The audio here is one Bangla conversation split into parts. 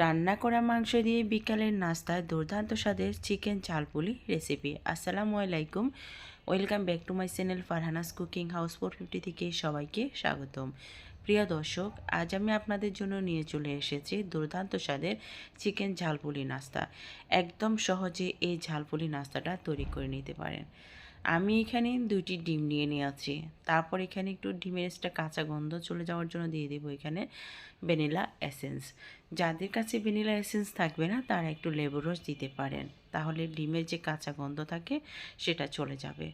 রান্না করা মাংস দিয়ে বিকালের নাস্তায় দুর্দান্ত স্বাদের চিকেন চালপুলি রেসিপি। আসসালামু আলাইকুম। Welcome back to my channel Farhana's cooking house four fifty থেকে সবাইকে স্বাগতম। প্রিয় দর্শক, আজ আমি আপনাদের জন্য নিয়ে চলে এসেছি দুর্দান্ত স্বাদের চিকেন ঝালপুলি নাস্তা। একদম সহজে এই ঝালপুলি নাস্তাটা তৈরি করে নিতে পারেন। আমি এখানে দুইটি ডিম নিয়ে নিয়েছি। তারপর এখানে একটু ডিমের একটা কাঁচা গন্ধ চলে যাওয়ার জন্য দিয়ে দেবো এখানে ভ্যানিলা এসেন্স। যাদের কাছে ভ্যানিলা এসেন্স থাকবে না, তারা একটু লেবুর রস দিতে পারেন। তাহলে ডিমের যে কাঁচা গন্ধ থাকে, সেটা চলে যাবে।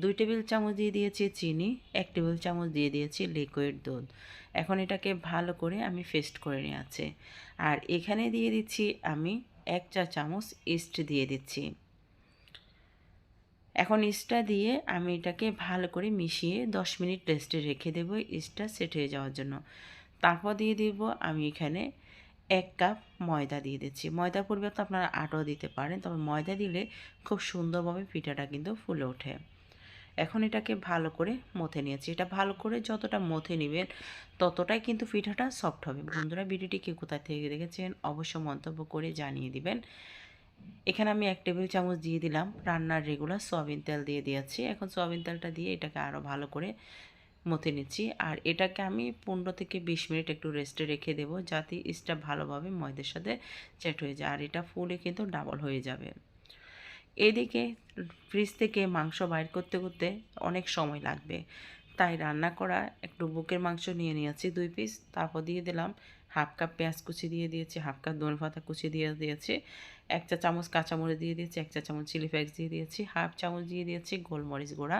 দুই টেবিল চামচ দিয়ে দিয়েছি চিনি, এক টেবিল চামচ দিয়ে দিয়েছি লিকুইড দুধ। এখন এটাকে ভালো করে আমি ফেস্ট করে নিয়েছি। আর এখানে দিয়ে দিচ্ছি আমি এক চা চামচ ইস্ট দিয়ে দিচ্ছি। এখন ইস্টটা দিয়ে আমি এটাকে ভালো করে মিশিয়ে দশ মিনিট রেস্টে রেখে দেবো ইস্টটা সেট হয়ে যাওয়ার জন্য। তারপর দিয়ে দেব আমি এখানে এক কাপ ময়দা দিয়ে দিচ্ছি। ময়দা পরিবর্তে আপনারা আটাও দিতে পারেন, তবে ময়দা দিলে খুব সুন্দরভাবে পিঠাটা কিন্তু ফুলে ওঠে। এখন এটাকে ভালো করে মথে নিয়েছি। এটা ভালো করে যতটা মথে নেবেন ততটাই কিন্তু পিঠাটা সফট হবে। বন্ধুরা, ভিডিওটি কে কোথায় থেকে দেখেছেন অবশ্য মন্তব্য করে জানিয়ে দিবেন। এখানে আমি এক টেবিল চামচ দিয়ে দিলাম রান্নার রেগুলার সয়াবিন তেল দিয়ে দিয়েছি। এখন সয়াবিন তেলটা দিয়ে এটাকে আরও ভালো করে মতে নিচ্ছি। আর এটাকে আমি পনেরো থেকে বিশ মিনিট একটু রেস্টে রেখে দেবো যাতে ইস্টটা ভালোভাবে ময়দের সাথে চ্যাট হয়ে যায়। আর এটা ফুলে কিন্তু ডাবল হয়ে যাবে। এদিকে ফ্রিজ থেকে মাংস বাইর করতে করতে অনেক সময় লাগবে। তাই রান্না করা একটু বুকের মাংস নিয়ে নিয়েছি দুই পিস। তারপর দিয়ে দিলাম হাফ কাপ পেঁয়াজ কুচি দিয়ে দিয়েছি, হাফ কাপ দোন পাতা কুচি দিয়ে দিয়েছি, এক চা চামচ কাঁচামরিচ দিয়ে দিয়েছি, এক চা চামচ চিলি ফ্লেক্স দিয়ে দিয়েছি, হাফ চামচ দিয়ে দিয়েছি গোলমরিচ গুঁড়া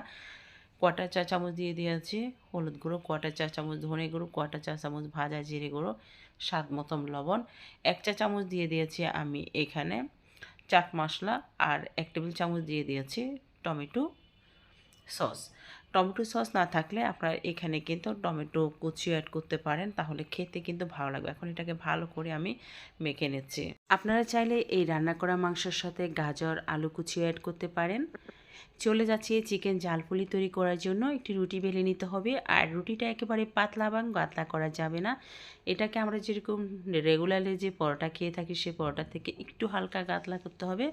কোয়াটার চা চামচ দিয়ে দিয়েছি হলুদ গুঁড়ো কোয়াটার চা চামচ ধনে গুঁড়ো কোয়াটার চা চামচ ভাজা জিরে গুঁড়ো, স্বাদ মতন লবণ, এক চা চামচ দিয়ে দিয়েছি আমি এখানে চাট মশলা আর এক টেবিল চামচ দিয়ে দিয়েছি টমেটো সস। টমেটো সস না থাকলে আপনারা এখানে কিন্তু টমেটো কুচি অ্যাড করতে পারেন। তাহলে খেতে কিন্তু ভালো লাগবে। এখন এটাকে ভালো করে আমি মেখে নিচ্ছি। আপনারা চাইলে এই রান্না করা মাংসের সাথে গাজর, আলু কুচি অ্যাড করতে পারেন। চলে যাচ্ছি চিকেন জালপুলি তৈরি করার জন্য। একটি রুটি বেলে নিতে হবে। আর রুটিটা একেবারে পাতলা বা গাতলা করা যাবে না। এটাকে আমরা যেরকম রেগুলারলি যে পরোটা খেয়ে থাকি, সে পরোটা থেকে একটু হালকা গাতলা করতে হবে।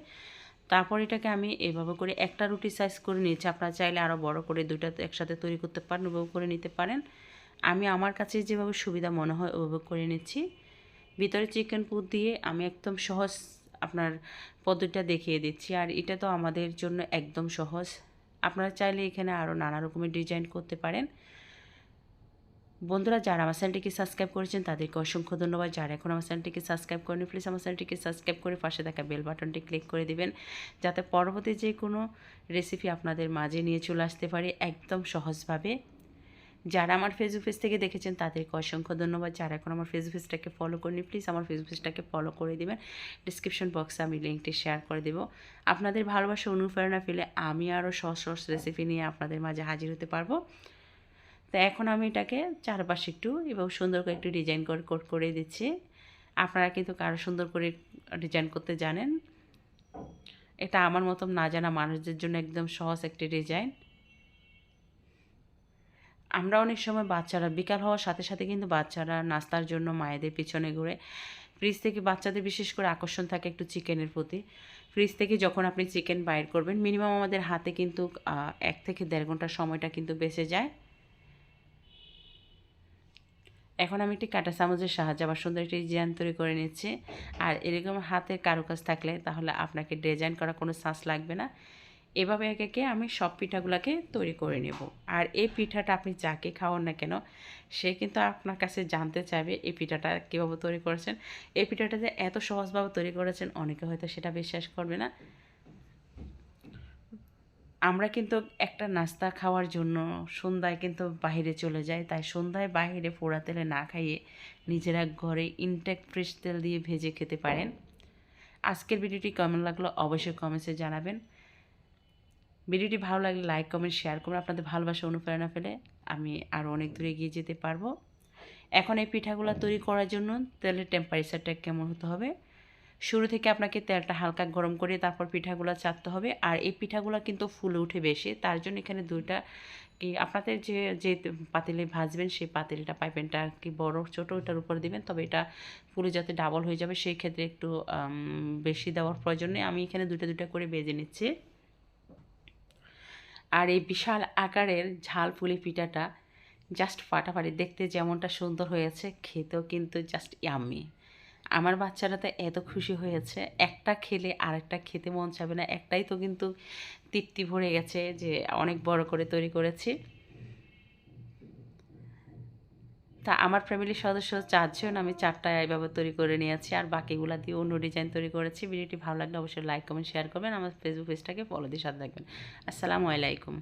তারপর এটাকে আমি এভাবে করে একটা রুটি সাইজ করে নিয়েছি। আপনারা চাইলে আরও বড় করে দুইটা একসাথে তৈরি করতে পারেন, ওভাবে করে নিতে পারেন। আমি আমার কাছে যেভাবে সুবিধা মনে হয় ওভাবে করে নিচ্ছি। ভিতরে চিকেন পুর দিয়ে আমি একদম সহজ আপনার পদ্ধতিটা দেখিয়ে দিচ্ছি। আর এটা তো আমাদের জন্য একদম সহজ। আপনারা চাইলে এখানে আরও নানা রকমের ডিজাইন করতে পারেন। বন্ধুরা, যারা আমার চ্যানেলটিকে সাবস্ক্রাইব করেছেন, তাদেরকে অসংখ্য ধন্যবাদ। যারা এখন আমার চ্যানেলটিকে সাবস্ক্রাইব করেন, প্লিজ আমার চ্যানেলটিকে সাবস্ক্রাইব করে পাশে থাকা বেল বাটনটি ক্লিক করে দিবেন, যাতে পরবর্তী যে কোনো রেসিপি আপনাদের মাঝে নিয়ে চলে আসতে পারি একদম সহজভাবে। যারা আমার ফেসবুক পেজ থেকে দেখেছেন, তাদেরকে অসংখ্য ধন্যবাদ। যারা এখন আমার ফেসবুক পেজটাকে ফলো করেনি, প্লিজ আমার ফেসবুক পেজটাকে ফলো করে দেবেন। ডিসক্রিপশন বক্সে আমি লিঙ্কটি শেয়ার করে দেবো। আপনাদের ভালোবাসা, অনুপ্রেরণা পেলে আমি আরও সহজ সহজ রেসিপি নিয়ে আপনাদের মাঝে হাজির হতে পারব। তো এখন আমি এটাকে চারপাশে একটু এবং সুন্দর করে একটু ডিজাইন করে কোট করে দিচ্ছি। আপনারা কিন্তু কারও সুন্দর করে ডিজাইন করতে জানেন। এটা আমার মতন না জানা মানুষদের জন্য একদম সহজ একটি ডিজাইন আমরা অনেক সময় বাচ্চারা, বিকাল হওয়ার সাথে সাথে কিন্তু বাচ্চারা নাস্তার জন্য মায়েদের পিছনে ঘুরে ফ্রিজ থেকে বাচ্চাদের বিশেষ করে আকর্ষণ থাকে একটু চিকেনের প্রতি। ফ্রিজ থেকে যখন আপনি চিকেন বাইর করবেন মিনিমাম আমাদের হাতে কিন্তু এক থেকে দেড় ঘণ্টার সময়টা কিন্তু বেঁচে যায়। এখন আমি একটি কাটা চামচের সাহায্যে আবার সুন্দর একটি ডিজাইন তৈরি করে নিচ্ছি। আর এরকম হাতের কারুকাজ থাকলে তাহলে আপনাকে ডিজাইন করা কোনো চান্স লাগবে না। এভাবে একে একে আমি সব পিঠাগুলোকে তৈরি করে নেব। আর এই পিঠাটা আপনি যাকে খাওয়ান না কেন, সে কিন্তু আপনার কাছে জানতে চাইবে এই পিঠাটা কীভাবে তৈরি করেছেন। এই পিঠাটা যে এত সহজভাবে তৈরি করেছেন, অনেকে হয়তো সেটা বিশ্বাস করবে না। আমরা কিন্তু একটা নাস্তা খাওয়ার জন্য সন্ধ্যায় কিন্তু বাহিরে চলে যাই। তাই সন্ধ্যায় বাহিরে পোড়া তেলে না খাইয়ে নিজেরা ঘরে ইনটেক ফ্রেশ তেল দিয়ে ভেজে খেতে পারেন। আজকের ভিডিওটি কেমন লাগল অবশ্যই কমেন্টসে জানাবেন। ভিডিওটি ভালো লাগলে লাইক কমেন্ট শেয়ার করুন। আপনাদের ভালোবাসা অনুপ্রেরণা পেলে আমি আরও অনেক দূরে এগিয়ে যেতে পারব। এখন এই পিঠাগুলো তৈরি করার জন্য তেলের টেম্পারেচারটা কেমন হতে হবে? শুরু থেকে আপনাকে তেলটা হালকা গরম করে তারপর পিঠাগুলো চাপতে হবে। আর এই পিঠাগুলো কিন্তু ফুলে উঠে বেশি। তার জন্য এখানে দুইটা কি আপনাদের যে যে পাতিলে ভাজবেন সেই পাতিলটা, পাইপেনটা কি বড়, ছোট ওটার উপর দিবেন, তবে এটা ফুলে যাতে ডাবল হয়ে যাবে সেই ক্ষেত্রে একটু বেশি দেওয়ার প্রয়োজন নেই। আমি এখানে দুইটা দুইটা করে বেজে নিচ্ছি। আর এই বিশাল আকারের ঝাল পুলি পিঠাটা জাস্ট ফাটাফাটি, দেখতে যেমনটা সুন্দর হয়েছে, খেতেও কিন্তু জাস্ট ইয়াম্মি। আমার বাচ্চারা তো এত খুশি হয়েছে। একটা খেলে আরেকটা খেতে মন চাবে না, একটাই তো কিন্তু তৃপ্তি ভরে গেছে যে অনেক বড় করে তৈরি করেছি। তা আমার ফ্যামিলির সদস্য চারজন, আমি চারটা এইভাবে তৈরি করে নিয়েছি আর বাকিগুলা দিয়ে অন্য ডিজাইন তৈরি করেছি। ভিডিওটি ভালো লাগলে অবশ্যই লাইক কমেন্ট শেয়ার করবেন। আমার ফেসবুক পেজটাকে ফলো দিয়ে সাথে রাখবেন আসসালামু আলাইকুম।